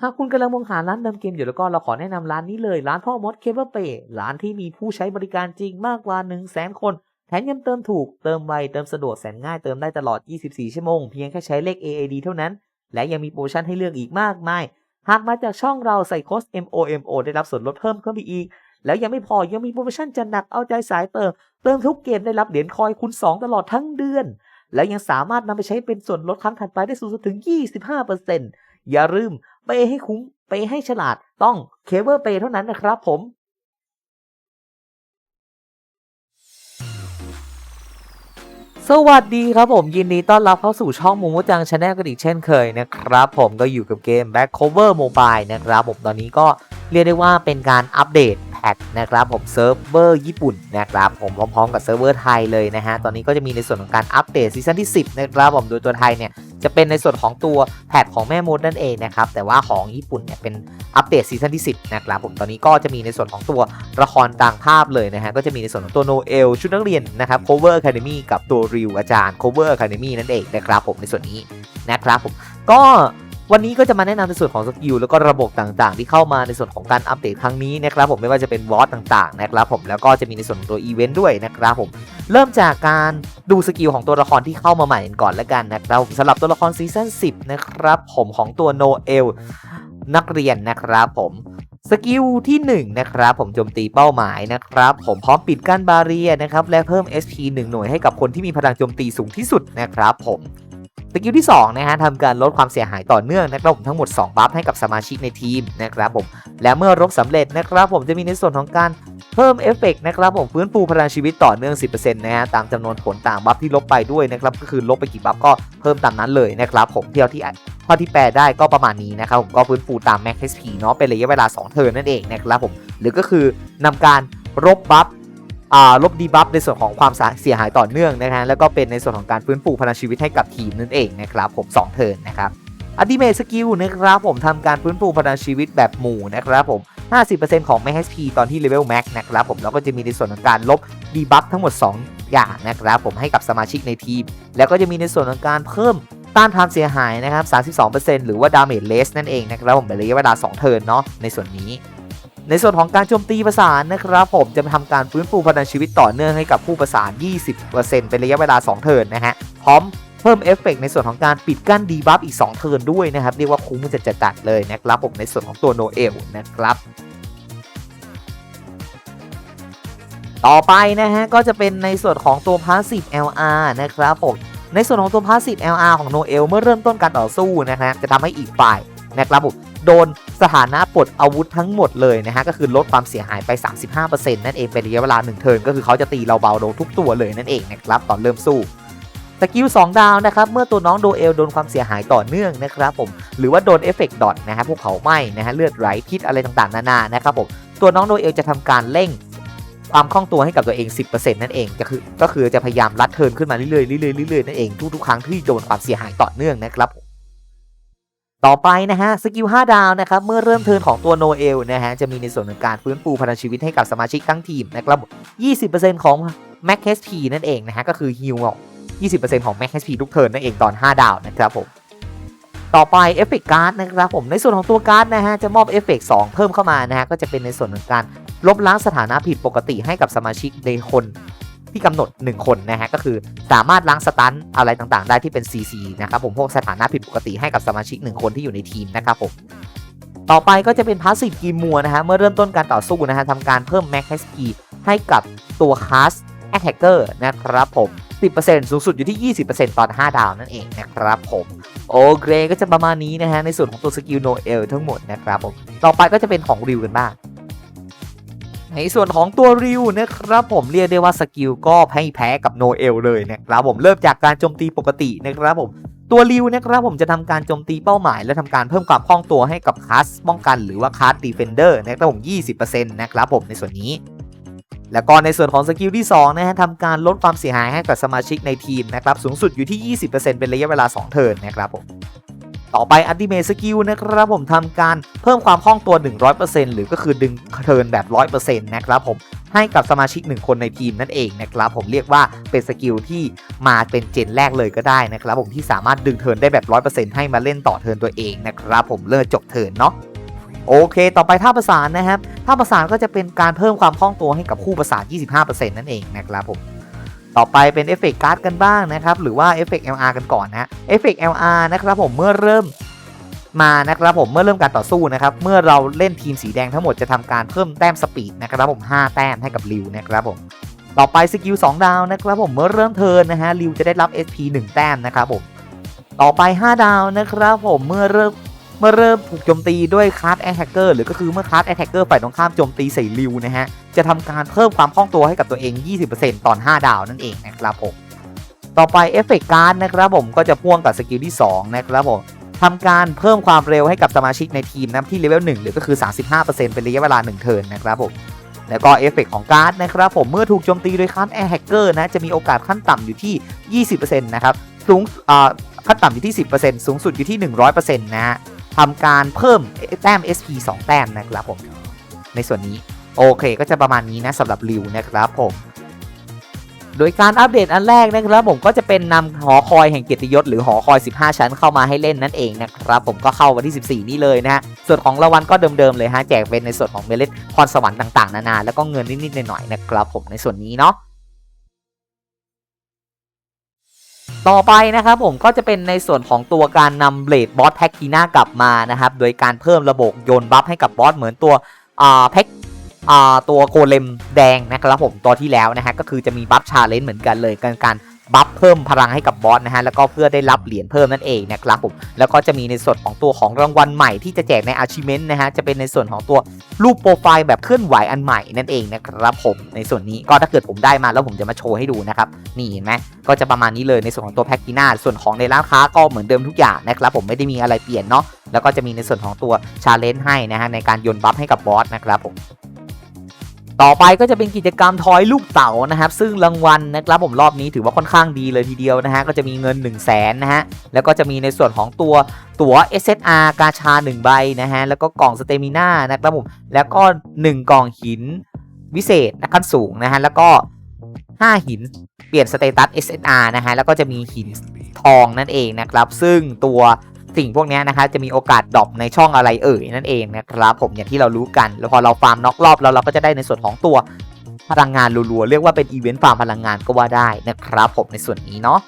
หากคุณกำลังมองหาร้านเติมเกมอยู่แล้วก็เราขอแนะนำร้านนี้เลย ร้านพ่อมดเคเบิลเปย์ร้านที่มีผู้ใช้บริการจริงมากกว่า1 0 0 0 0แสนคน แถมยังเติมถูก เติมไว เติมสะดวกแสนง่าย เติมได้ตลอด 24 ชั่วโมง เพียงแค่ใช้เลข AAD เท่านั้น และยังมีโปรโมชั่นให้เลือกอีกมากมาย หากมาจากช่องเราใส่โค้ด MOMO ได้รับส่วนลดเพิ่มเข้าไปอีก แล้วยังไม่พอยังมีโปรโมชั่นจัดหนักเอาใจสายเติม เติมทุกเกมได้รับเหรียญคอยคูณ2ตลอดทั้งเดือน แล้วยังสามารถนำไปใช้เป็นส่วนลดครั้งถัดไปได้สูงสุดถึง 25%อย่าลืมเปให้คุ้มเปให้ฉลาดต้องเคเบิลเปเท่านั้นนะครับผมสวัสดีครับผมยินดีต้อนรับเข้าสู่ช่องมูมูจังชาแนลกันอีกเช่นเคยนะครับ ผมก็อยู่กับเกม Back Cover Mobile นะครับผมตอนนี้ก็เรียกได้ว่าเป็นการอัปเดต แพทนะครับผมเซิร์ฟเวอร์ญี่ปุ่นนะครับผมพร้อมๆกับเซิร์ฟเวอร์ไทยเลยนะฮะตอนนี้ก็จะมีในส่วนของการอัปเดตซีซั่นที่ 10นะครับผมโดยตัวไทยเนี่ยจะเป็นในส่วนของตัวแพทของแม่มดนั่นเองนะครับแต่ว่าของญี่ปุ่นเนี่ยเป็นอัปเดตซีซั่นที่ 10นะครับผมตอนนี้ก็จะมีในส่วนของตัวละครต่างภาพเลยนะฮะก็จะมีในส่วนของตัวโนเอลชุดนักเรียนนะครับ Cover Academy กับตัวริวอาจารย์ Cover Academy นั่นเองนะครับผมในส่วนนี้นะครับผมก็ วันนี้ก็จะมาแนะนำในส่วนของสกิลแล้วก็ระบบต่างๆ ที่เข้ามาในส่วนของการอัปเดตครั้งนี้นะครับผมไม่ว่าจะเป็นวอตต่างๆนะครับผมแล้วก็จะมีในส่วนของตัวอีเวนต์ด้วยนะครับผมเริ่มจากการดูสกิลของตัวละครที่เข้ามาใหม่ก่อนแล้วกันนะครับสำหรับตัวละครซีซั่น10 นะครับผมของตัวโนเอลนักเรียนนะครับผมสกิลที่1นะครับผมโจมตีเป้าหมายนะครับผมพร้อมปิดกั้นบาเรียนะครับและเพิ่ม SP 1 หน่วยให้กับคนที่มีพลังโจมตีสูงที่สุดนะครับผม สกิลที่2นะฮะทำการลดความเสียหายต่อเนื่องนะครับผมทั้งหมด 2 บัฟให้กับสมาชิกในทีมนะครับผมและเมื่อรบสำเร็จนะครับผมจะมีในส่วนของการเพิ่มเอฟเฟกต์นะครับผมฟื้นฟูพลังชีวิตต่อเนื่อง 10%นะฮะตามจำนวนผลต่างบัฟที่ลบไปด้วยนะครับก็คือลบไปกี่บัฟก็เพิ่มตามนั้นเลยนะครับผมเที่ยวที่เท่าที่แปลได้ก็ประมาณนี้นะครับผมก็ฟื้นฟูตาม Max HP เนาะเป็นระยะเวลา 2 เทิร์นนั่นเองนะครับผมหรือก็คือนำการลบบัฟ ลบดีบัฟในส่วนของความเสียหายต่อเนื่องนะฮะแล้วก็เป็นในส่วนของการฟื้นฟูพลังชีวิตให้กับทีมนั่นเองนะครับผม2เทิร์นนะครับอัติเมทสกิลนะครับผมทำการฟื้นฟูพลังชีวิตแบบหมู่นะครับผม 50%ของ Max HP ตอนที่เลเวล Max นะครับผมแล้วก็จะมีในส่วนของการลบดีบัฟทั้งหมด 2 อย่างนะครับผมให้กับสมาชิกในทีม แล้วก็จะมีในส่วนของการเพิ่มต้านทานเสียหายนะครับ 32%หรือว่า Damage Less นั่นเองนะครับผมเป็นระยะเวลา 2 เทิร์นเนาะในส่วนนี้ ในส่วนของการโจมตีประสานนะครับผมจะทำการฟื้นฟูพลังชีวิตต่อเนื่องให้กับผู้ประสาน 20%เป็นระยะเวลา 2 เทิร์นนะฮะ พร้อมเพิ่มเอฟเฟกในส่วนของการปิดกั้นดีบัฟอีก 2 เทิร์นด้วยนะครับ เรียกว่าคุ้มจะจัดๆเลยนะครับผมในส่วนของตัวโนเอลนะครับ ต่อไปนะฮะ ก็จะเป็นในส่วนของตัว Passive LR นะครับผมในส่วนของตัว Passive LR ของ Noel เมื่อเริ่มต้นการต่อสู้นะฮะจะทำให้อีกฝ่ายนะครับผมโดน สถานะปลดอาวุธทั้งหมดเลยนะฮะก็คือลดความเสียหายไป 35%นั่นเองเป็นระยะเวลา1เทิร์นก็คือเขาจะตีเราเบาลงทุกตัวเลยนั่นเองนะครับตอนเริ่มสู้สกิล2ดาวนะครับเมื่อตัวน้องโดเอลโดนความเสียหายต่อเนื่องนะครับผมหรือว่าโดนเอฟเฟกต์ดอทนะฮะพวกเขาไหม้นะฮะเลือดไหลพิษอะไรต่างๆนานานะครับผมตัวน้องโดเอลจะทำการเร่งความคล่องตัวให้กับตัวเอง 10%นั่นเองก็คือก็คือจะพยายามลัดเทิร์นขึ้นมาเรื่อยๆเรื่อยๆเรื่อยๆนั่นเองทุกๆครั้งที่โดนความเสียหายต่อเนื่องนะครับ ต่อไปนะฮะสกิล 5 ดาวนะครับเมื่อเริ่มเทิร์นของตัวโนเอลนะฮะจะมีในส่วนของการฟื้นฟูพลังชีวิตให้กับสมาชิกทั้งทีมนะครับ20%ของ Max HP นั่นเองนะฮะก็คือฮิว20%ของ Max HP ทุกเทิร์นนั่นเองตอน 5 ดาวนะครับผมต่อไปเอฟเฟกต์การ์ดนะครับผมในส่วนของตัวการ์ดนะฮะจะมอบเอฟเฟกต์2เพิ่มเข้ามานะฮะก็จะเป็นในส่วนของการลบล้างสถานะผิดปกติให้กับสมาชิกในคน ที่กำหนด 1 คนนะฮะก็คือสามารถล้างสตันอะไรต่างๆ ได้ที่เป็น CC นะครับผมพวกสถานะผิดปกติให้กับสมาชิก 1 คนที่อยู่ในทีมนะครับผมต่อไปก็จะเป็นพาสซีฟกีมัวนะฮะเมื่อเริ่มต้นการต่อสู้นะฮะทำการเพิ่ม Max HP ให้กับตัวคลาส Attacker นะครับผม 10%สูงสุดอยู่ที่ 20%ตอน 5 ดาวนั่นเองนะครับผมโอเคก็จะประมาณนี้นะฮะในส่วนของตัวสกิลโนเอลทั้งหมดนะครับผมต่อไปก็จะเป็นของริวกันบ้าง ในส่วนของตัวริวนะครับผมเรียกได้ว่าสกิลก็ให้แพ้กับโนเอลเลยนะครับผมเริ่มจากการโจมตีปกตินะครับผมตัวริวนะครับผมจะทำการโจมตีเป้าหมาย และทำการเพิ่มความคล่องตัวให้กับคลาสป้องกันหรือว่าคลาสดีเฟนเดอร์นะครับผม 20%นะครับผมในส่วนนี้แล้วก็ในส่วนของสกิลที่2นะฮะทำการลดความเสียหายให้กับสมาชิกในทีมนะครับสูงสุดอยู่ที่ 20%เป็นระยะเวลา 2 เทิร์นนะครับผม ต่อไปอัติเมสกิลนะครับผมทำการเพิ่มความคล่องตัว 100%หรือก็คือดึงเทิร์นแบบ 100%นะครับผมให้กับสมาชิก 1 คนในทีมนั่นเองนะครับผมเรียกว่าเป็นสกิลที่มาเป็นเจนแรกเลยก็ได้นะครับผมที่สามารถดึงเทิร์นได้แบบ 100%ให้มาเล่นต่อเทิร์นตัวเองนะครับผมเลิกจบเทิร์นเนาะโอเค ต่อไปท่าประสานนะครับ ท่าประสานก็จะเป็นการเพิ่มความคล่องตัวให้กับคู่ประสาน 25%นั่นเองนะครับผม ต่อไปเป็นเอฟเฟกต์การ์ดกันบ้างนะครับ หรือว่าเอฟเฟกต์ LR กันก่อนนะเอฟเฟกต์ LR นะครับผมเมื่อเริ่มมานะครับผมเมื่อเริ่มการต่อสู้นะครับเมื่อเราเล่นทีมสีแดงทั้งหมดจะทำการเพิ่มแต้มสปีดนะครับผม 5 แต้มให้กับริวนะครับผมต่อไปสกิล2ดาวนะครับผมเมื่อเริ่มเทินนะฮะริวจะได้รับ SP 1 แต้มนะครับผมต่อไป 5 ดาวนะครับผมเมื่อเริ่ม เมื่อเริ่มถูกโจมตีด้วยคาร์ดแอทแทกเกอร์หรือก็คือเมื่อคาร์ดแอทแทกเกอร์ฝ่ายตรงข้ามโจมตีใส่ริวนะฮะ จะทำการเพิ่มความคล่องตัวให้กับตัวเอง 20%ตอน 5 ดาวนั่นเองนะครับผม ต่อไปเอฟเฟกต์การ์ดนะครับผมก็จะพ่วงกับสกิลที่ 2 นะครับผมทำการเพิ่มความเร็วให้กับสมาชิกในทีมนะที่เลเวล1หรือก็คือ 35%เป็นระยะเวลา 1 เทิร์นนะครับผมแล้วก็เอฟเฟกต์ของการ์ดนะครับผมเมื่อถูกโจมตีโดยคาร์ดแอร์แฮกเกอร์นะจะมีโอกาสขั้นต่ำอยู่ที่ 20%นะครับสูงอ่าขั้นต่ำอยู่ที่ 10%สูงสุดอยู่ที่ 100%นะฮะ ทำการเพิ่มแต้ม SP 2 แต้มนะครับผม ในส่วนนี้โอเคก็จะประมาณนี้นะสำหรับริวนะครับผมโดยการอัปเดตอันแรกนะครับผมก็จะเป็นนำหอคอยแห่งเกียรติยศหรือหอคอย 15 ชั้นเข้ามาให้เล่นนั่นเองนะครับผมก็เข้าวันที่ 14 นี้เลยนะฮะส่วนของรางวัลก็เดิมๆเลยฮะแจกเป็นในส่วนของเมล็ดพรสวรรค์ต่างๆ นานาแล้วก็เงินนิดๆหน่อยๆนะครับผมในส่วนนี้เนาะ ต่อไปนะครับผมก็จะเป็นในส่วนของตัวการนำเบลดบอสแพ็กกีน่ากลับมานะครับโดยการเพิ่มระบบโยนบัฟให้กับบอสเหมือนตัวอ่าแพ็กอ่าตัวโกเลมแดงนะครับผมตัวที่แล้วนะฮะก็คือจะมีบัฟชาเลนจ์เหมือนกันเลยการการ บัฟเพิ่มพลังให้กับบอสนะฮะแล้วก็เพื่อได้รับเหรียญเพิ่มนั่นเองนะครับผมแล้วก็จะมีในส่วนของตัวของรางวัลใหม่ที่จะแจกใน Achievement นะฮะจะเป็นในส่วนของตัวรูปโปรไฟล์แบบเคลื่อนไหวอันใหม่นั่นเองนะครับผมในส่วนนี้ก็ถ้าเกิดผมได้มาแล้วผมจะมาโชว์ให้ดูนะครับนี่เห็นไหมก็จะประมาณนี้เลยในส่วนของตัวแพ็กกีน่าส่วนของในร้านค้าก็เหมือนเดิมทุกอย่างนะครับผมไม่ได้มีอะไรเปลี่ยนเนาะแล้วก็จะมีในส่วนของตัวชาเลนจ์ให้นะฮะในการโยนบัฟให้กับบอสนะครับผม ต่อไปก็จะเป็นกิจกรรมทอยลูกเต๋านะครับ ซึ่งรางวัลนะครับผมรอบนี้ถือว่าค่อนข้างดีเลยทีเดียวนะฮะก็จะมีเงิน 1 0 0 0 0แสนนะฮะแล้วก็จะมีในส่วนของตัวตั๋ว SSR กาชา 1 ใบนะฮะแล้วก็กล่องสเตมิน่านะครับผมแล้วก็ 1 กล่องหินวิเศษนะขั้นสูงนะฮะแล้วก็ 5 หินเปลี่ยนสเตตัส SSR นะฮะแล้วก็จะมีหินทองนั่นเองนะครับ ซึ่งตัว สิ่งพวกนี้นะคะจะมีโอกาสดรอปในช่องอะไรเอ่ยนั่นเองนะครับผมอย่างที่เรารู้กัน แล้วพอเราฟาร์มน็อกรอบแล้วเราก็จะได้ในส่วนของตัวพลังงานรัวๆ เรียกว่าเป็นอีเวนต์ฟาร์มพลังงานก็ว่าได้นะครับผมในส่วนนี้เนาะ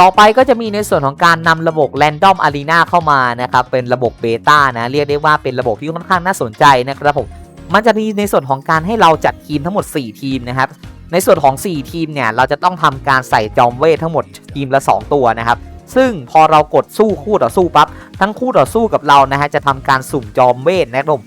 ต่อไปก็จะมีในส่วนของการนำระบบ Random Arena เข้ามานะครับเป็นระบบเบต้านะเรียกได้ว่าเป็นระบบที่ค่อนข้างน่าสนใจนะครับผมมันจะมีในส่วนของการให้เราจัดทีมทั้งหมด 4 ทีมนะครับในส่วนของ 4 ทีมเนี่ยเราจะต้องทำการใส่จอมเวททั้งหมดทีมละ 2 ตัวนะครับ ซึ่งพอเรากดสู้คู่ต่อสู้ปั๊บทั้งคู่ต่อสู้กับเรานะฮะจะทำการสุ่มจอมเวทนะครับผม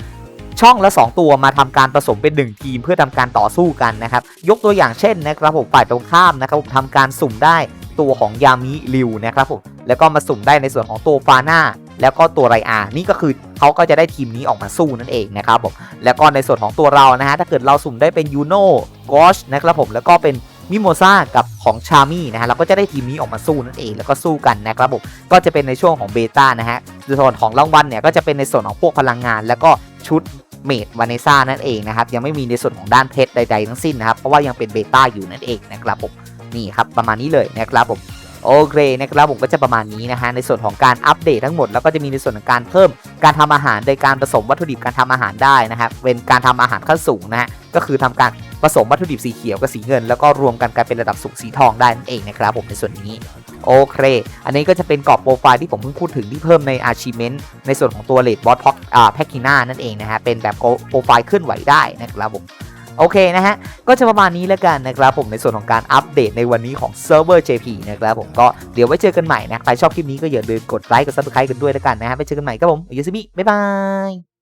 ช่องละ 2 ตัวมาทำการผสมเป็น 1 ทีมเพื่อทำการต่อสู้กันนะครับ ยกตัวอย่างเช่นนะครับผมฝ่ายตรงข้ามนะครับผมทำการสุ่มได้ตัวของยามิริวนะครับผมแล้วก็มาสุ่มได้ในส่วนของตัวฟาน่าแล้วก็ตัวไรอา นี่ก็คือเขาก็จะได้ทีมนี้ออกมาสู้นั่นเองนะครับผมแล้วก็ในส่วนของตัวเรานะฮะถ้าเกิดเราสุ่มได้เป็นยูโน่กอชนะครับผมแล้วก็เป็น มิโมซากับของชามี่นะฮะเราก็จะได้ทีมนี้ออกมาสู้นั่นเองแล้วก็สู้กันนะครับผมก็จะเป็นในช่วงของเบต้านะฮะส่วนของรางวัลเนี่ยก็จะเป็นในส่วนของพวกพลังงาน แล้วก็ชุดเมดวานิซ่านั่นเองนะครับยังไม่มีในส่วนของด้านเพชรใด ๆ ทั้งสิ้นนะครับเพราะว่ายังเป็นเบต้าอยู่นั่นเองนะครับผมนี่ครับประมาณนี้เลยนะครับผมโอเคนะครับผมก็จะประมาณนี้นะฮะในส่วนของการอัปเดตทั้งหมด แล้วก็จะมีในส่วนของการเพิ่มการทำอาหารโดยการผสมวัตถุดิบการทำอาหารได้นะครับเป็นการทำอาหารขั้นสูงนะฮะก็คือทำการ ผสมวัตถุดิบสีเขียวกับสีเงิน แล้วก็รวมกันกลายเป็นระดับสูงสีทองได้นั่นเองนะครับผมในส่วนนี้โอเค อันนี้ก็จะเป็นกรอบโปรไฟล์ที่ผมเพิ่งพูดถึงที่เพิ่มใน Achievement ในส่วนของตัวเลดบอสพ็อกอ่าแพคกิน่านั่นเองนะฮะ เป็นแบบโปรไฟล์เคลื่อนไหวได้นะครับผม โอเคนะฮะ ก็จะประมาณนี้แล้วกันนะครับผมในส่วนของการอัปเดตในวันนี้ของเซิร์ฟเวอร์ JP นะครับผมก็เดี๋ยวไว้เจอกันใหม่นะ ใครชอบคลิปนี้ก็อย่าลืมกดไลค์กด subscribe กันด้วยแล้วกันนะฮะไว้เจอกันใหม่ครับผมยูซิมิบ๊ายบาย